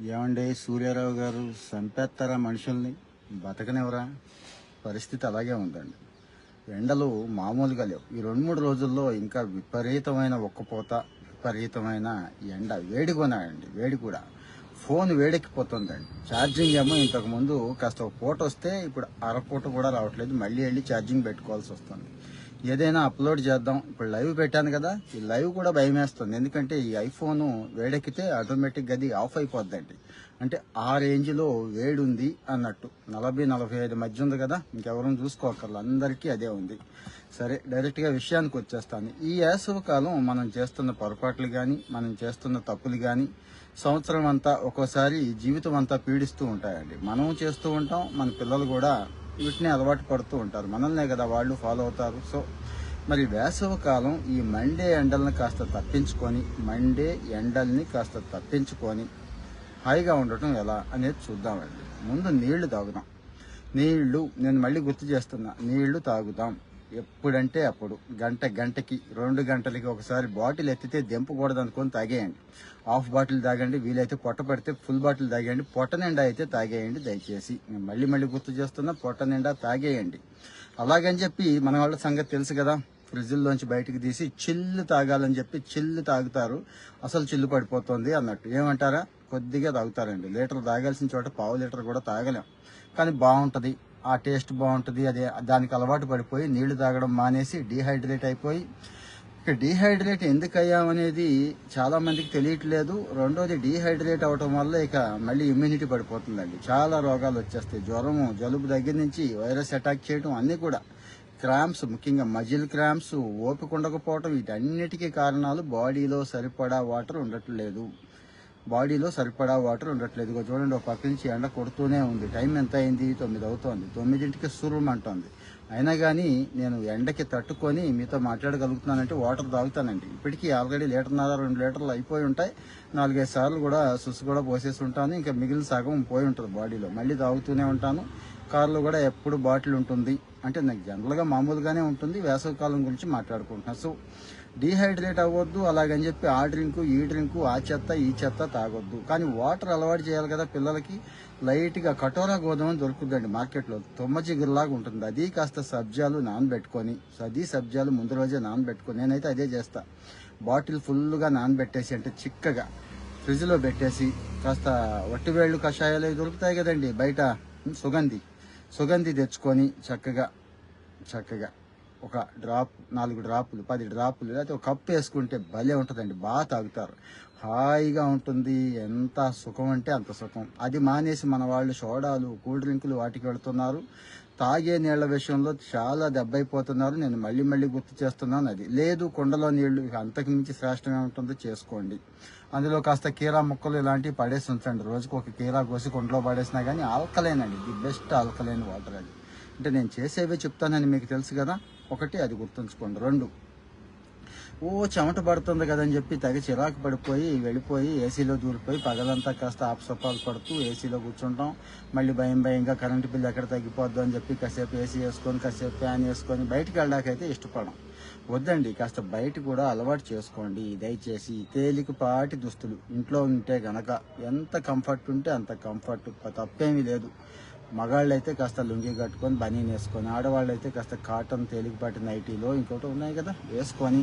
ఏమండి సూర్యారావు గారు చంపేస్తారా మనుషుల్ని? బతకనివరా పరిస్థితి అలాగే ఉందండి. ఎండలు మామూలుగా లేవు. ఈ రెండు మూడు రోజుల్లో ఇంకా విపరీతమైన ఒక్కపోత విపరీతమైన ఎండ వేడి కొనాయండి వేడి కూడా. ఫోన్ వేడెక్కిపోతుందండి. ఛార్జింగ్ ఏమో ఇంతకుముందు కాస్త ఒక పూట వస్తే ఇప్పుడు అరపూట కూడా రావట్లేదు. మళ్ళీ వెళ్ళి ఛార్జింగ్ పెట్టుకోవాల్సి వస్తుంది. ఏదైనా అప్లోడ్ చేద్దాం. ఇప్పుడు లైవ్ పెట్టాను కదా ఈ లైవ్ కూడా భయం వేస్తుంది ఎందుకంటే ఈ ఐఫోన్ వేడెక్కితే ఆటోమేటిక్ అది ఆఫ్ అయిపోద్దండి. అంటే ఆ రేంజ్లో వేడి ఉంది అన్నట్టు. నలభై నలభై ఐదు మధ్య ఉంది కదా ఇంకెవరూ చూసుకోకర్లు అందరికీ అదే ఉంది. సరే డైరెక్ట్గా విషయానికి వచ్చేస్తాను. ఈ వేసవకాలం మనం చేస్తున్న పొరపాట్లు కానీ మనం చేస్తున్న తప్పులు కానీ సంవత్సరం అంతా ఒక్కోసారి జీవితం అంతా పీడిస్తూ ఉంటాయండి. మనం చేస్తూ ఉంటాం మన పిల్లలు కూడా వీటిని అలవాటు పడుతూ ఉంటారు. మనల్నే కదా వాళ్ళు ఫాలో అవుతారు. సో మరి వేసవి కాలం ఈ మండే ఎండల్ని కాస్త తప్పించుకొని మండే ఎండల్ని కాస్త తప్పించుకొని హాయిగా ఉండటం ఎలా అనేది చూద్దామండి. ముందు నీళ్ళు తాగుదాం. నీళ్ళు నేను మళ్ళీ గుర్తు చేస్తున్నా నీళ్ళు తాగుదాం. ఎప్పుడంటే అప్పుడు. గంట గంటకి రెండు గంటలకి ఒకసారి బాటిల్ ఎత్తితే దింపకూడదు అనుకొని తాగేయండి. హాఫ్ బాటిల్ తాగండి వీలైతే పొట్ట పడితే ఫుల్ బాటిల్ తాగేయండి పొట్ట నిండా అయితే తాగేయండి దయచేసి. నేను మళ్ళీ మళ్ళీ గుర్తు చేస్తున్నా పొట్ట నిండా తాగేయండి. అలాగని చెప్పి మన వాళ్ళ సంగతి తెలుసు కదా ఫ్రిడ్జ్లోంచి బయటకు తీసి చిల్లు తాగాలని చెప్పి చిల్లు తాగుతారు. అసలు చిల్లు పడిపోతుంది అన్నట్టు. ఏమంటారా? కొద్దిగా తాగుతారండి. లీటర్ తాగాల్సిన చోట పావు లీటర్ కూడా తాగలేం. కానీ బాగుంటుంది ఆ టేస్ట్ బాగుంటుంది అదే దానికి అలవాటు పడిపోయి నీళ్ళు తాగడం మానేసి డీహైడ్రేట్ అయిపోయి. డీహైడ్రేట్ ఎందుకు అయ్యామనేది చాలా మందికి తెలియట్లేదు. రెండోది డీహైడ్రేట్ అవటం వల్ల ఇక మళ్ళీ ఇమ్యూనిటీ పడిపోతుందండి. చాలా రోగాలు వచ్చేస్తాయి. జ్వరము జలుబు దగ్గర నుంచి వైరస్ అటాక్ చేయడం అన్నీ కూడా. క్రాంప్స్ ముఖ్యంగా మజిల్ క్రాంప్స్ ఓపిక ఉండకపోవటం వీటన్నిటికీ కారణాలు బాడీలో సరిపడా వాటర్ ఉండట్లేదు. బాడీలో సరిపడా వాటర్ ఉండట్లేదు. ఇగో చూడండి ఒక పక్క నుంచి ఎండ కొడుతూనే ఉంది. టైం ఎంత అయింది? తొమ్మిది అవుతోంది. తొమ్మిదింటికి సురుమంటోంది అయినా కానీ నేను ఎండకి తట్టుకొని మీతో మాట్లాడగలుగుతున్నానంటే వాటర్ తాగుతానండి. ఇప్పటికీ ఆల్రెడీ లీటర్న్నర రెండు లీటర్లు అయిపోయి ఉంటాయి. నాలుగైదు సార్లు కూడా సుసు కూడా పోసేసి ఉంటాను. ఇంకా మిగిలిన సగం పోయి ఉంటుంది బాడీలో. మళ్ళీ తాగుతూనే ఉంటాను. కార్లో కూడా ఎప్పుడు బాటిల్ ఉంటుంది. అంటే నాకు జనరల్గా మామూలుగానే ఉంటుంది. వేసవికాలం గురించి మాట్లాడుకుంటున్నాను సో డీహైడ్రేట్ అవ్వద్దు అలాగని చెప్పి ఆ డ్రింకు ఈ డ్రింకు ఆ చెత్త ఈ చెత్త తాగొద్దు. కానీ వాటర్ అలవాటు చేయాలి కదా పిల్లలకి లైట్గా కటోరా గోధుమ దొరుకుతుందండి మార్కెట్లో తుమ్మ చిగురులాగా ఉంటుంది. అది కాస్త సబ్జాలు నానబెట్టుకొని అది సబ్జాలు ముందు రోజే నానబెట్టుకొని నేనైతే అదే చేస్తా. బాటిల్ ఫుల్గా నానబెట్టేసి అంటే చిక్కగా ఫ్రిడ్జ్లో పెట్టేసి కాస్త వట్టివేళ్ళు కషాయాలు దొరుకుతాయి కదండి బయట సుగంధి సుగంధి తెచ్చుకొని చక్కగా చక్కగా. ఒక డ్రాప్ నాలుగు డ్రాపులు పది డ్రాపులు లేకపోతే ఒక కప్పు వేసుకుంటే భలే ఉంటుందండి. బాగా తాగుతారు. హాయిగా ఉంటుంది. ఎంత సుఖం అంటే అంత సుఖం. అది మానేసి మన వాళ్ళు సోడాలు కూల్ డ్రింకులు వాటికి వెళుతున్నారు తాగే నీళ్ళ విషయంలో చాలా దెబ్బైపోతున్నారు. నేను మళ్ళీ మళ్ళీ గుర్తు చేస్తున్నాను అది. లేదు కుండలో నీళ్ళు ఇక అంతకు మించి శ్రేష్టమే ఉంటుందో. చేసుకోండి. అందులో కాస్త కీరా ముక్కలు ఇలాంటివి పడేసి ఉంచండి. రోజుకు ఒక కీరా కోసి కుండలో పడేసినా కానీ ఆల్కలేనండి. ది బెస్ట్ ఆల్కలైన్ వాటర్ అది. అంటే నేను చేసేవే చెప్తానని మీకు తెలుసు కదా. ఒకటి అది గుర్తుంచుకోండి. రెండు. ఓ చెమట పడుతుంది కదని చెప్పి తగి చిరాకు పడిపోయి వెళ్ళిపోయి ఏసీలో దూరిపోయి పగలంతా కాస్త ఆపసపాలు పడుతూ ఏసీలో కూర్చుంటాం. మళ్ళీ భయం భయంగా కరెంటు బిల్లు ఎక్కడ తగ్గిపోద్దు అని చెప్పి కాసేపు ఏసీ వేసుకొని కాసేపు ఫ్యాన్ వేసుకొని బయటికి వెళ్ళడాకైతే ఇష్టపడం. వద్దండి కాస్త బయట కూడా అలవాటు చేసుకోండి. దయచేసి తేలికపాటి దుస్తులు ఇంట్లో ఉంటే గనక ఎంత కంఫర్ట్ ఉంటే అంత కంఫర్ట్ తప్పేమీ లేదు. మగాళ్ళు అయితే కాస్త లుంగి కట్టుకొని బనీన్ వేసుకొని ఆడవాళ్ళు అయితే కాస్త కాటన్ తేలికపాటి నైటీలో ఇంకోటి ఉన్నాయి కదా వేసుకొని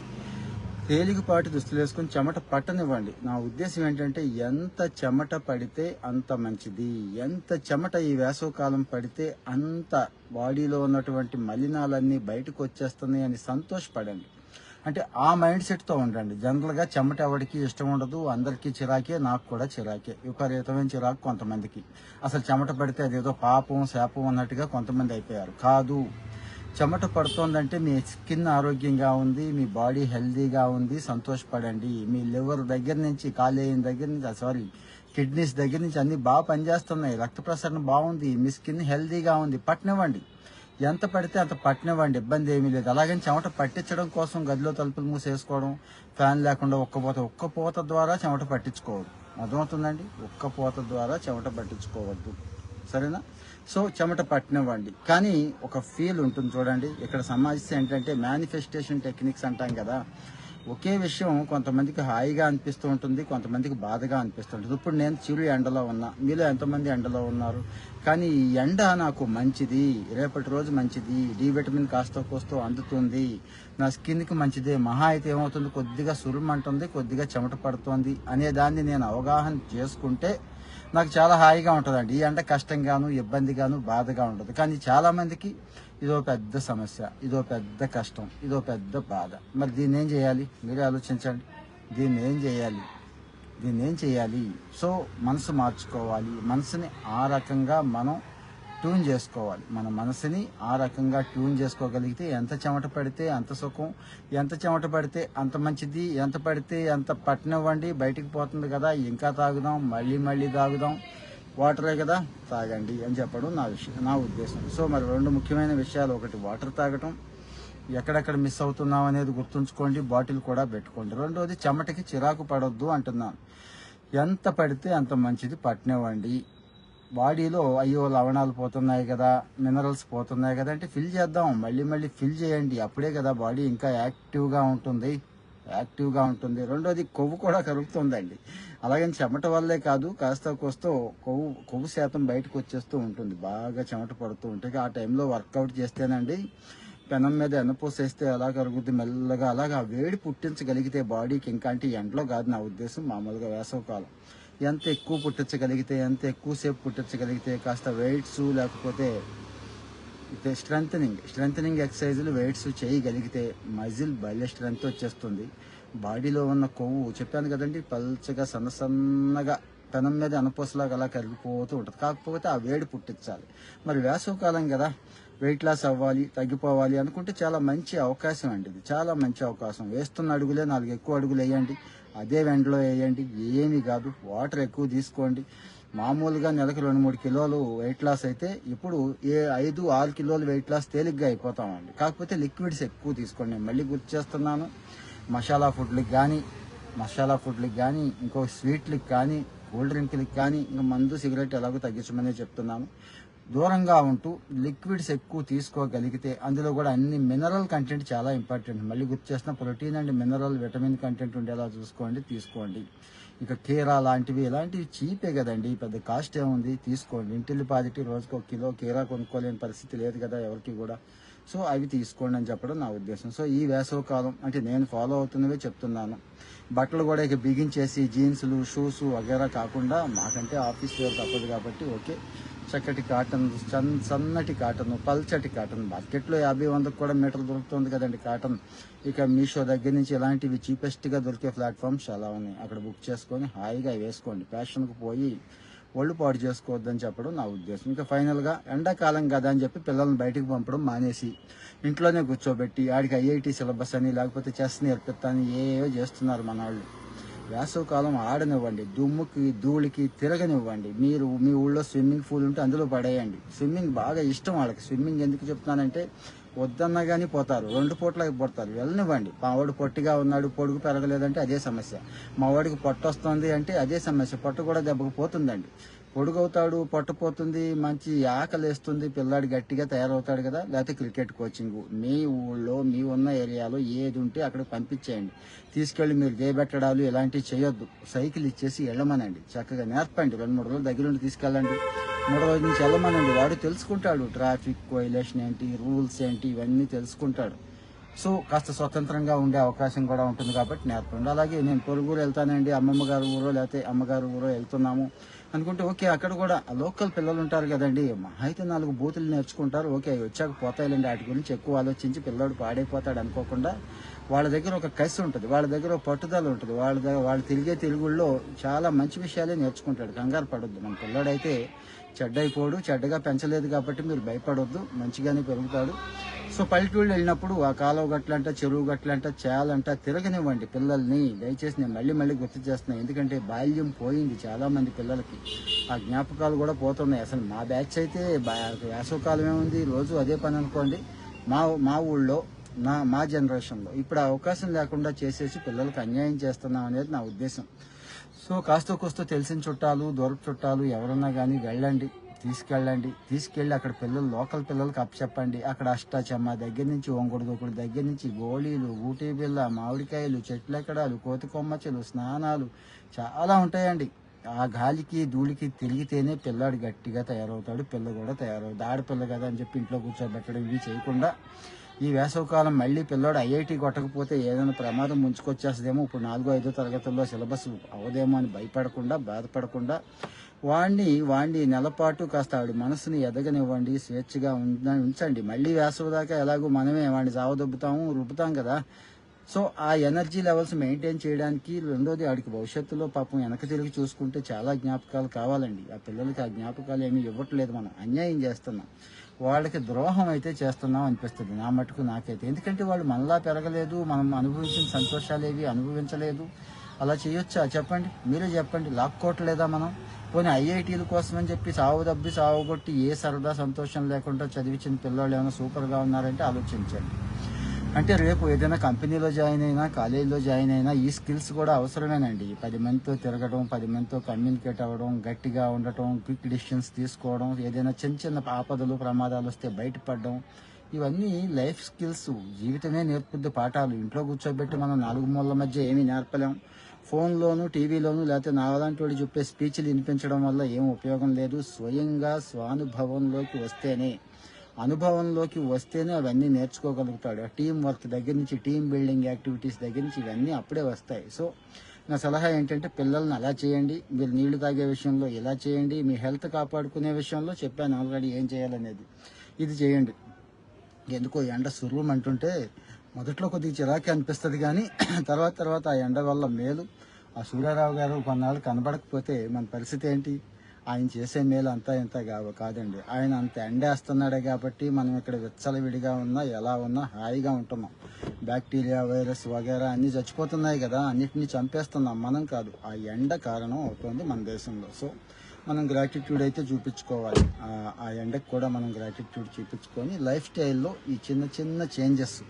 తేలికపాటి దుస్తులు వేసుకొని చెమట పట్టనివ్వండి. నా ఉద్దేశం ఏంటంటే ఎంత చెమట పడితే అంత మంచిది. ఎంత చెమట ఈ వేసవకాలం పడితే అంత బాడీలో ఉన్నటువంటి మలినాలన్నీ బయటకు వచ్చేస్తున్నాయి అని సంతోషపడండి. అంటే ఆ మైండ్ సెట్తో ఉండండి. జనరల్గా చెమట ఎవరికి ఇష్టం ఉండదు అందరికీ చిరాకే నాకు కూడా చిరాకే. విపరీతమైన చిరాకు కొంతమందికి. అసలు చెమట పడితే అదేదో పాపం శాపం అన్నట్టుగా కొంతమంది అయిపోయారు. కాదు. చెమట పడుతోందంటే మీ స్కిన్ ఆరోగ్యంగా ఉంది మీ బాడీ హెల్దీగా ఉంది సంతోషపడండి. మీ లివర్ దగ్గర నుంచి కాలేయం దగ్గర నుంచి సారీ కిడ్నీస్ దగ్గర నుంచి అన్ని బాగా పనిచేస్తున్నాయి. రక్త ప్రసరణ బాగుంది మీ స్కిన్ హెల్దీగా ఉంది. పట్టనివ్వండి ఎంత పడితే అంత పట్టినవ్వండి ఇబ్బంది ఏమీ లేదు. అలాగని చెమట పట్టించడం కోసం గదిలో తలుపులు మూసేసుకోవడం ఫ్యాన్ లేకుండా ఒక్కపోత ఒక్కపోత ద్వారా చెమట పట్టించుకోవద్దు. అర్థమవుతుందండి? ఒక్కపోత ద్వారా చెమట పట్టించుకోవద్దు. సరేనా? సో చెమట పట్టినవ్వండి కానీ ఒక ఫీల్ ఉంటుంది చూడండి. ఇక్కడ సమస్య ఏంటంటే మేనిఫెస్టేషన్ టెక్నిక్స్ అంటాం కదా. ఒకే విషయం కొంతమందికి హాయిగా అనిపిస్తూ ఉంటుంది కొంతమందికి బాధగా అనిపిస్తూ ఉంటుంది. ఇప్పుడు నేను చిరు ఎండలో ఉన్నా మీలో ఎంతమంది ఎండలో ఉన్నారు కానీ ఈ ఎండ నాకు మంచిది రేపటి రోజు మంచిది డి విటమిన్ కాస్త కోస్తో అందుతుంది నా స్కిన్కి మంచిది మహా అయితే ఏమవుతుంది కొద్దిగా సురుమంటుంది కొద్దిగా చెమట పడుతుంది అనే దాన్ని నేను అవగాహన చేసుకుంటే నాకు చాలా హాయిగా ఉంటుందండి. ఈ ఎండ కష్టంగాను ఇబ్బందిగాను బాధగా ఉంటుంది కానీ చాలా మందికి ఇదో పెద్ద సమస్య ఇదో పెద్ద కష్టం ఇదో పెద్ద బాధ. మరి దీన్ని ఏం చేయాలి? మీరే ఆలోచించండి. దీన్ని ఏం చేయాలి? దీన్ని ఏం చేయాలి? సో మనసు మార్చుకోవాలి. మనసుని ఆ రకంగా మనం ట్యూన్ చేసుకోవాలి. మన మనసుని ఆ రకంగా ట్యూన్ చేసుకోగలిగితే ఎంత చెమట పడితే అంత సుఖం ఎంత చెమట పడితే అంత మంచిది ఎంత పడితే ఎంత పట్టినవ్వండి బయటికి పోతుంది కదా ఇంకా తాగుదాం మళ్ళీ మళ్ళీ తాగుదాం. వాటరే కదా తాగండి అని చెప్పడం నా విషయం నా ఉద్దేశం. సో మరి రెండు ముఖ్యమైన విషయాలు ఒకటి వాటర్ తాగటం. ఎక్కడెక్కడ మిస్ అవుతున్నాం అనేది గుర్తుంచుకోండి బాటిల్ కూడా పెట్టుకోండి. రెండోది చెమటకి చిరాకు పడొద్దు అంటున్నాను. ఎంత పడితే అంత మంచిది పట్టినవ్వండి. బాడీలో అయ్యో లవణాలు పోతున్నాయి కదా మినరల్స్ పోతున్నాయి కదా అంటే ఫిల్ చేద్దాం మళ్ళీ మళ్ళీ ఫిల్ చేయండి. అప్పుడే కదా బాడీ ఇంకా యాక్టివ్గా ఉంటుంది యాక్టివ్గా ఉంటుంది. రెండోది కొవ్వు కూడా కరుగుతుందండి. అలాగని చెమట వల్లే కాదు కాస్త కోస్తో కొవ్వు కొవ్వు శాతం బయటకు వచ్చేస్తూ ఉంటుంది. బాగా చెమట పడుతూ ఉంటుంది ఆ టైంలో వర్కౌట్ చేస్తేనండి పెనం మీద ఎనపోసేస్తే ఎలా కరుగుద్ది మెల్లగా అలాగా వేడి పుట్టించగలిగితే బాడీకి ఇంకా అంటే ఎండలో కాదు నా ఉద్దేశం మామూలుగా వేసవకాలం. ఎంత ఎక్కువ పుట్టించగలిగితే ఎంత ఎక్కువసేపు పుట్టించగలిగితే కాస్త వెయిట్స్ లేకపోతే స్ట్రెంగ్ స్ట్రెంగ్ ఎక్సర్సైజులు వెయిట్స్ చేయగలిగితే మజిల్ భలే స్ట్రెంగ్త్ వచ్చేస్తుంది బాడీలో ఉన్న కొవ్వు చెప్పాను కదండి పల్చగా సన్న సన్నగా పెనం మీద అనపోసలాగా అలా కరిగిపోతూ ఉంటుంది కాకపోతే ఆ వేడి పుట్టించాలి మరి వేసవకాలం కదా వెయిట్ లాస్ అవ్వాలి తగ్గిపోవాలి అనుకుంటే చాలా మంచి అవకాశం అండి ఇది చాలా మంచి అవకాశం వేస్తున్న అడుగులే నాలుగు ఎక్కువ అడుగులు వేయండి అదే వెంటలో వేయండి. ఏమీ కాదు. వాటర్ ఎక్కువ తీసుకోండి. మామూలుగా నెలకు రెండు మూడు కిలోలు వెయిట్ లాస్ అయితే ఇప్పుడు ఏ ఐదు ఆరు కిలోలు వెయిట్ లాస్ తేలిగ్గా అయిపోతామండి. కాకపోతే లిక్విడ్స్ ఎక్కువ తీసుకోండి. నేను మళ్ళీ గుర్తు చేస్తున్నాను. మసాలా ఫుడ్లకు కానీ మసాలా ఫుడ్లకు కానీ ఇంకో స్వీట్లకు కానీ కూల్ డ్రింక్లకి కానీ ఇంకా మందు సిగరెట్ ఎలాగో తగ్గించమని చెప్తున్నాను. దూరంగా ఉంటూ లిక్విడ్స్ ఎక్కువ తీసుకోగలిగితే అందులో కూడా అన్ని మినరల్ కంటెంట్ చాలా ఇంపార్టెంట్. మళ్ళీ గుర్తు చేసిన protein and mineral vitamin content ఉండేలా చూసుకోండి తీసుకోండి. ఇక కీరా లాంటివి ఇలాంటివి చీపే కదండి. పెద్ద కాస్ట్ ఏముంది? తీసుకోండి. ఇంటిల్లి పాజిటివ్ రోజుకు ఒక కిలో కీరా కొనుక్కోలేని పరిస్థితి లేదు కదా ఎవరికి కూడా. సో అవి తీసుకోండి అని చెప్పడం నా ఉద్దేశం. సో ఈ వేసవి కాలం అంటే నేను ఫాలో అవుతున్నవే చెప్తున్నాను. బట్టలు కూడా ఇక బిగించేసి జీన్సులు షూస్ వగేరా కాకుండా మాకంటే ఆఫీస్ వేర్ తప్పదు కాబట్టి ఓకే. చక్కటి కాటన్ సన్ సన్నటి కాటన్ పల్చటి కాటన్ మార్కెట్లో యాభై వందకు కూడా మీటర్ దొరుకుతుంది కదండి కాటన్. ఇక మీషో దగ్గర నుంచి ఇలాంటివి చీపెస్ట్గా దొరికే ప్లాట్ఫామ్స్ చాలా ఉన్నాయి. అక్కడ బుక్ చేసుకొని హాయిగా వేసుకోండి. ఫ్యాషన్కు పోయి ఒళ్ళు పాటు చేసుకోవద్దని చెప్పడం నా ఉద్దేశం. ఇంకా ఫైనల్గా ఎండాకాలం కదా అని చెప్పి పిల్లల్ని బయటికి పంపడం మానేసి ఇంట్లోనే కూర్చోబెట్టి ఆడికి ఐఐటి సిలబస్ అని లేకపోతే చెస్ నేర్పిస్తాను ఏవో చేస్తున్నారు మన వాళ్ళు వేసవకాలం ఆడనివ్వండి దుమ్ముకి ధూళికి తిరగనివ్వండి. మీరు మీ ఊళ్ళో స్విమ్మింగ్ పూల్ ఉంటే అందులో పడేయండి. స్విమ్మింగ్ బాగా ఇష్టం వాళ్ళకి. స్విమ్మింగ్ ఎందుకు చెప్తున్నానంటే వద్దన్నా కానీ పోతారు. రెండు పూట్లకి పడతారు. వెళ్ళనివ్వండి. మా వాడు పొట్టిగా ఉన్నాడు పొడుగు పెరగలేదంటే అదే సమస్య. మా వాడికి పొట్ట వస్తుంది అంటే అదే సమస్య. పొట్ట కూడా దెబ్బకు పోతుందండి. పొడుగవుతాడు పట్టుపోతుంది మంచి ఆకలేస్తుంది పిల్లాడు గట్టిగా తయారవుతాడు కదా లేకపోతే క్రికెట్ కోచింగ్. మీ ఊళ్ళో మీ ఉన్న ఏరియాలో ఏది ఉంటే అక్కడ పంపించేయండి. తీసుకెళ్ళి మీరు చేయబెట్టడాలు ఇలాంటివి చేయొద్దు. సైకిల్ ఇచ్చేసి వెళ్ళమనండి. చక్కగా నేర్పండి. రెండు మూడు రోజులు దగ్గరుండి తీసుకెళ్ళండి. మూడు రోజుల నుంచి వెళ్ళమనండి. వాడు తెలుసుకుంటాడు ట్రాఫిక్ వైలేషన్ ఏంటి రూల్స్ ఏంటి ఇవన్నీ తెలుసుకుంటాడు. సో కాస్త స్వతంత్రంగా ఉండే అవకాశం కూడా ఉంటుంది కాబట్టి నేర్పండి. అలాగే నేను పొరుగురు వెళ్తానండి. అమ్మమ్మ గారు ఊరో లేకపోతే అమ్మగారు ఊరో వెళ్తున్నాము. అనుకుంటే ఓకే అక్కడ కూడా లోకల్ పిల్లలు ఉంటారు కదండి. అయితే నాలుగు బూతులు నేర్చుకుంటారు. ఓకే అవి వచ్చాక పోతాయిలండి. వాటి గురించి ఎక్కువ ఆలోచించి పిల్లోడు పాడైపోతాడు అనుకోకుండా వాళ్ళ దగ్గర ఒక కసి ఉంటుంది. వాళ్ళ దగ్గర పట్టుదల ఉంటుంది. వాళ్ళ దగ్గర వాళ్ళు తిరిగే తిరుగుల్లో చాలా మంచి విషయాలే నేర్చుకుంటాడు. కంగారు పడొద్దు. మన పిల్లడైతే చెడ్డైపోడు. చెడ్డగా పెంచలేదు కాబట్టి మీరు భయపడొద్దు. మంచిగానే పెరుగుతాడు. సో పల్లెటూళ్ళు వెళ్ళినప్పుడు ఆ కాలువ గట్లంట చెరువు గట్లంట చేయాలంట తిరగనివ్వండి పిల్లల్ని. దయచేసి నేను మళ్ళీ మళ్ళీ గుర్తు చేస్తున్నాను ఎందుకంటే బాల్యం పోయింది చాలా మంది పిల్లలకి. ఆ జ్ఞాపకాలు కూడా పోతున్నాయి. అసలు మా బ్యాచ్ అయితే బా- వేసవకాలం ఏముంది రోజు అదే పని అనుకోండి. మా మా ఊళ్ళో నా మా జనరేషన్లో ఇప్పుడు అవకాశం లేకుండా చేసేసి పిల్లలకు అన్యాయం చేస్తున్నాం అనేది నా ఉద్దేశం. సో కాస్త కోస్తో తెలిసిన చుట్టాలు దూరపు చుట్టాలు ఎవరన్నా కానీ వెళ్ళండి. తీసుకెళ్ళండి. తీసుకెళ్ళి అక్కడ పిల్లలు లోకల్ పిల్లలకి అప్పచెప్పండి. అక్కడ అష్టాచమ్మ దగ్గర నుంచి ఒంగుడు దొక్కుడు దగ్గర నుంచి గోళీలు ఊటీ బిల్ల మామిడికాయలు చెట్లెక్కడాలు కోతి కొమ్మచ్చలు స్నానాలు చాలా ఉంటాయండి. ఆ గాలికి ధూళికి తిరిగితేనే పిల్లాడు గట్టిగా తయారవుతాడు పిల్ల కూడా తయారవుతాడు ఆడపిల్ల కదా అని చెప్పి ఇంట్లో కూర్చోబెట్టడం ఇవి చేయకుండా ఈ వేసవకాలం మళ్ళీ పిల్లాడు ఐఐటి కొట్టకపోతే ఏదైనా ప్రమాదం ముంచుకొచ్చేస్తుందేమో. ఇప్పుడు నాలుగో ఐదో తరగతుల్లో సిలబస్ అవదేమో అని భయపడకుండా బాధపడకుండా వాణ్ణి వాణ్ణి నెలపాటు కాస్త ఆవిడ మనసుని ఎదగనివ్వండి స్వేచ్ఛగా ఉంచండి. మళ్ళీ వేసవి దాకా ఎలాగో మనమే వాడిని జావదొబ్బుతాము రుబ్బుతాం కదా. సో ఆ ఎనర్జీ లెవెల్స్ మెయింటైన్ చేయడానికి రెండోది ఆడికి భవిష్యత్తులో పాపం వెనక తిరిగి చూసుకుంటే చాలా జ్ఞాపకాలు కావాలండి. ఆ పిల్లలకి ఆ జ్ఞాపకాలు ఏమీ ఇవ్వట్లేదు మనం. అన్యాయం చేస్తున్నాం. వాళ్ళకి ద్రోహం అయితే చేస్తున్నాం అనిపిస్తుంది నా మటుకు నాకైతే. ఎందుకంటే వాళ్ళు మనలా పెరగలేదు మనం అనుభవించిన సంతోషాలు ఏవి అనుభవించలేదు. అలా చేయొచ్చా? చెప్పండి. మీరే చెప్పండి. లాక్కోవట్లేదా మనం? పోనీ ఐఐటీల కోసం అని చెప్పి సావు దబ్బి సాగు కొట్టి ఏ సరదా సంతోషం లేకుండా చదివించిన పిల్లలు ఏమైనా సూపర్గా ఉన్నారంటే ఆలోచించండి. అంటే రేపు ఏదైనా కంపెనీలో జాయిన్ అయినా కాలేజీలో జాయిన్ అయినా ఈ స్కిల్స్ కూడా అవసరమేనండి. పది మందితో తిరగడం పది మందితో కమ్యూనికేట్ అవ్వడం గట్టిగా ఉండటం క్విక్ డిసిషన్స్ తీసుకోవడం ఏదైనా చిన్న చిన్న ఆపదలు ప్రమాదాలు వస్తే బయటపడడం ఇవన్నీ లైఫ్ స్కిల్స్. జీవితమే నేర్పుద్ది పాఠాలు. ఇంట్లో కూర్చోబెట్టి మనం నాలుగు మూలల మధ్య ఏమీ నేర్పలేం. ఫోన్లోను టీవీలోను లేకపోతే నాలాంటి వాడు చెప్పే స్పీచ్లు వినిపించడం వల్ల ఏం ఉపయోగం లేదు. స్వయంగా స్వానుభవంలోకి వస్తేనే అనుభవంలోకి వస్తేనే అవన్నీ నేర్చుకోగలుగుతాడు. ఆ టీం వర్క్ దగ్గర నుంచి టీం బిల్డింగ్ యాక్టివిటీస్ దగ్గర నుంచి ఇవన్నీ అప్పుడే వస్తాయి. సో నా సలహా ఏంటంటే పిల్లల్ని అలా చేయండి. మీరు నీళ్ళు తాగే విషయంలో ఇలా చేయండి. మీ హెల్త్ కాపాడుకునే విషయంలో చెప్పాను ఆల్రెడీ ఏం చేయాలనేది. ఇది చేయండి. ఎందుకో ఎండ సుర్వం అంటుంటే మొదట్లో కొద్దిగా చిరాకే అనిపిస్తుంది కానీ తర్వాత తర్వాత ఆ ఎండ వల్ల మేలు. ఆ సూర్యారావు గారు కొన్నాళ్ళు కనబడకపోతే మన పరిస్థితి ఏంటి? ఆయన చేసే మేలు అంతా ఇంత కాదండి. ఆయన అంత ఎండేస్తున్నాడే కాబట్టి మనం ఇక్కడ విచ్చలవిడిగా ఉన్నా ఎలా ఉన్నా హాయిగా ఉంటున్నాం. బ్యాక్టీరియా వైరస్ వగేరా అన్నీ చచ్చిపోతున్నాయి కదా అన్నిటినీ చంపేస్తున్నాం. మనం కాదు ఆ ఎండ కారణం అవుతుంది మన దేశంలో. సో మనం గ్రాటిట్యూడ్ అయితే చూపించుకోవాలి. ఆ- ఎండకు కూడా మనం గ్రాటిట్యూడ్ చూపించుకొని లైఫ్ స్టైల్లో ఈ చిన్న చిన్న చేంజెస్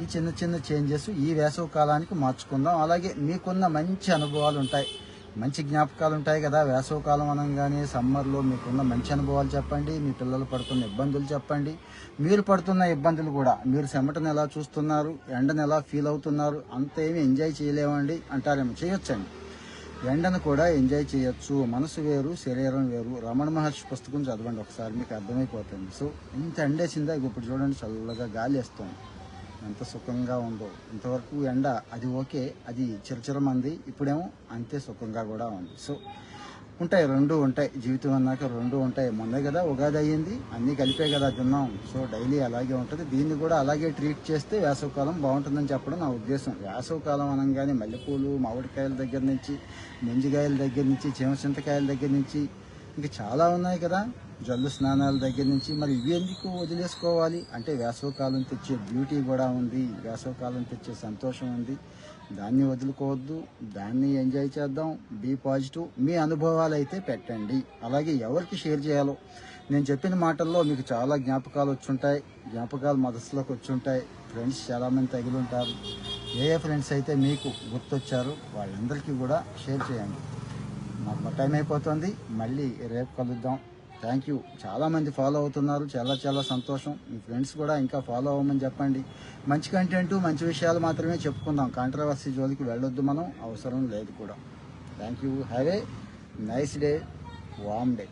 ఈ చిన్న చిన్న చేంజెస్ ఈ వేసవి కాలానికి మార్చుకుందాం. అలాగే మీకున్న మంచి అనుభవాలు ఉంటాయి. మంచి జ్ఞాపకాలు ఉంటాయి కదా. వేసవి కాలం అనగానే సమ్మర్లో మీకున్న మంచి అనుభవాలు చెప్పండి. మీ పిల్లలు పడుతున్న ఇబ్బందులు చెప్పండి. మీరు పడుతున్న ఇబ్బందులు కూడా మీరు చెమటను ఎలా చూస్తున్నారు? ఎండను ఎలా ఫీల్ అవుతున్నారు? అంత ఏమి ఎంజాయ్ చేయలేమండి. అంటారేమో చేయొచ్చండి. ఎండను కూడా ఎంజాయ్ చేయొచ్చు. మనసు వేరు శరీరం వేరు. రమణ మహర్షి పుస్తకం చదవండి ఒకసారి మీకు అర్థమైపోతుంది. సో ఇంత ఎండేసిందా? ఇప్పుడు చూడండి చల్లగా గాలి వేస్తుంది. ఎంత సుఖంగా ఉందో. ఇంతవరకు ఎండ అది ఓకే. అది చిరచిరమంది. ఇప్పుడేమో అంతే సుఖంగా కూడా ఉంది. సో ఉంటాయి రెండు ఉంటాయి. జీవితం అన్నాక రెండు ఉంటాయి. మొన్నే కదా ఉగాది అయ్యింది అన్నీ కలిపే కదా తిన్నాం. సో డైలీ అలాగే ఉంటుంది. దీన్ని కూడా అలాగే ట్రీట్ చేస్తే వేసవకాలం బాగుంటుందని చెప్పడం నా ఉద్దేశం. వేసవకాలం అనగానే మల్లెపూలు మామిడికాయల దగ్గర నుంచి ముంజికాయల దగ్గర నుంచి చీమచింతకాయల దగ్గర నుంచి ఇంకా చాలా ఉన్నాయి కదా. జల్లు స్నానాల దగ్గర నుంచి. మరి ఇవి ఎందుకు వదిలేసుకోవాలి? అంటే వేసవకాలం తెచ్చే బ్యూటీ కూడా ఉంది. వేసవకాలం తెచ్చే సంతోషం ఉంది. దాన్ని వదులుకోవద్దు దాన్ని ఎంజాయ్ చేద్దాం బీ పాజిటివ్. మీ అనుభవాలు అయితే పెట్టండి. అలాగే ఎవరికి షేర్ చేయాలో? నేను చెప్పిన మాటల్లో మీకు చాలా జ్ఞాపకాలు వచ్చుంటాయి. జ్ఞాపకాలు మదస్సులోకి వచ్చుంటాయి. ఫ్రెండ్స్ చాలామంది తగిలి ఉంటారు. ఏ ఏ ఫ్రెండ్స్ అయితే మీకు గుర్తొచ్చారు వాళ్ళందరికీ కూడా షేర్ చేయండి. మా టైం అయిపోతుంది. మళ్ళీ రేపు కలుద్దాం. థ్యాంక్ యూ చాలా మంది ఫాలో అవుతున్నారు. చాలా చాలా సంతోషం. మీ ఫ్రెండ్స్ కూడా ఇంకా ఫాలో అవ్వమని చెప్పండి. మంచి కంటెంట్ మంచి విషయాలు మాత్రమే చెప్పుకుందాం. కాంట్రవర్సీ జోలికి వెళ్ళొద్దు మనం. అవసరం లేదు కూడా. Thank you have a nice day warm day